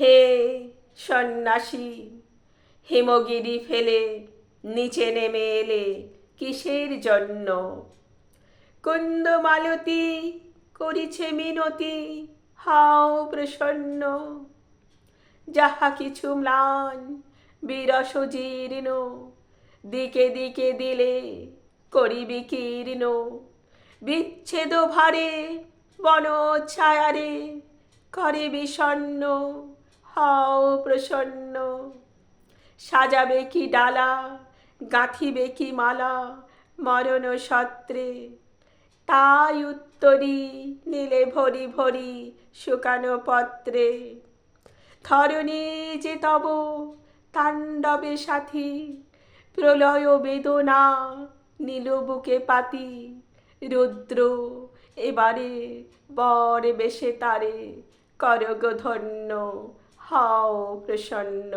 হে সন্ন্যাসী, হিমগিরি ফেলে, নিচে নেমে এলে কিসের জন্য? কুন্দ মালতী করিছে মিনতি, হাও প্রসন্ন। যাহা কিছু ম্লান, বিরস জীর্ণ, দিকে দিকে দিলে করিবি কীর্ণ। বিচ্ছেদ ভারে বন ছায়ারে করে বিষণ্ণ হও প্রসন্ন। সাজাবে কি ডালা, গাঁথিবে কি মালা মরণ সত্রে তাই উত্তরি নীলে ভরি ভরি শুকানো পত্রে। ধরণী যে তব তাণ্ডবে সাথী, প্রলয় বেদনা নীল বুকে পাতি। রুদ্র এবারে বর বেশে তারে করগ ধন্য হও প্রসন্ন।